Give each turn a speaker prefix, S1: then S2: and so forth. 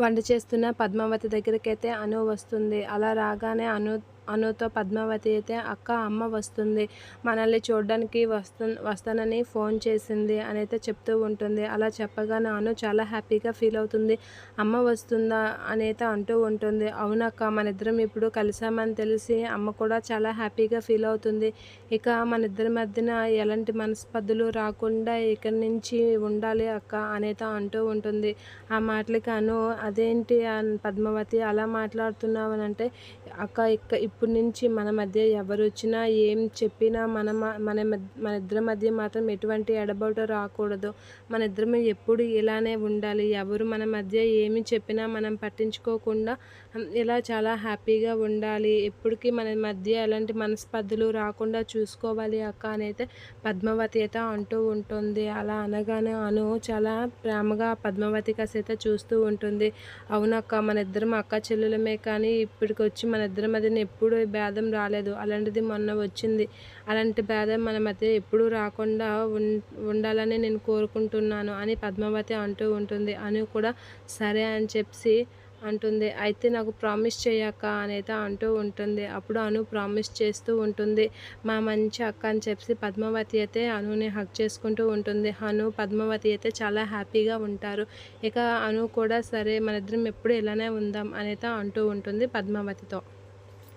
S1: వంట చేస్తున్న పద్మావతి దగ్గరికైతే అను వస్తుంది. అలా రాగానే అను అనుతో పద్మావతి అయితే అక్క అమ్మ వస్తుంది. మనల్ని చూడడానికి వస్తు వస్తానని ఫోన్ చేసింది అని అయితే చెప్తూ ఉంటుంది. అలా చెప్పగా నాను చాలా హ్యాపీగా ఫీల్ అవుతుంది. అమ్మ వస్తుందా? అని అయితే అంటూ ఉంటుంది. అవునక్క మన ఇద్దరం ఇప్పుడు కలిసామని తెలిసి అమ్మ కూడా చాలా హ్యాపీగా ఫీల్ అవుతుంది. ఇక మన ఇద్దరి మధ్యన ఎలాంటి మనస్పర్ధలు రాకుండా ఇక్కడి నుంచి ఉండాలి అక్క అనేది అంటూ ఉంటుంది. ఆ మాటలకి అను అదేంటి పద్మావతి అలా మాట్లాడుతున్నావు? అంటే అక్క ఇక్క ఇప్పటి నుంచి మన మధ్య ఎవరు వచ్చినా ఏం చెప్పినా మన మన మన ఇద్దరి మధ్య మాత్రం ఎటువంటి ఎడబాటు రాకూడదు. మన ఇద్దరం ఎప్పుడు ఇలానే ఉండాలి. ఎవరు మన మధ్య ఏమి చెప్పినా మనం పట్టించుకోకుండా ఇలా చాలా హ్యాపీగా ఉండాలి. ఎప్పటికీ మన మధ్య ఎలాంటి మనస్పర్ధలు రాకుండా చూసుకోవాలి అక్క అని అయితే పద్మావతి అయితే అంటూ ఉంటుంది. అలా అనగానే అను చాలా ప్రేమగా పద్మావతి కాసైతే చూస్తూ ఉంటుంది. అవునక్క మన ఇద్దరం అక్క చెల్లెలమే కానీ ఇప్పటికి వచ్చి మన ఇద్దరి మధ్యన ఎప్పుడు భేదం రాలేదు. అలాంటిది మొన్న వచ్చింది. అలాంటి భేదం మన మధ్య ఎప్పుడూ రాకుండా ఉండాలని నేను కోరుకుంటున్నాను అని పద్మావతి అంటూ ఉంటుంది. అని కూడా సరే అని చెప్పి అంటుంది. అయితే నాకు ప్రామిస్ చేయక్క అని అయితే అంటూ ఉంటుంది. అప్పుడు అను ప్రామిస్ చేస్తూ ఉంటుంది. మా మంచి అక్క అని చెప్పి పద్మావతి అయితే అనుని హక్ చేసుకుంటూ ఉంటుంది. అను పద్మావతి అయితే చాలా హ్యాపీగా ఉంటారు. ఇక అను కూడా సరే మన ఇద్దరం ఎప్పుడు ఇలానే ఉందాం అని అయితే అంటూ ఉంటుంది పద్మావతితో.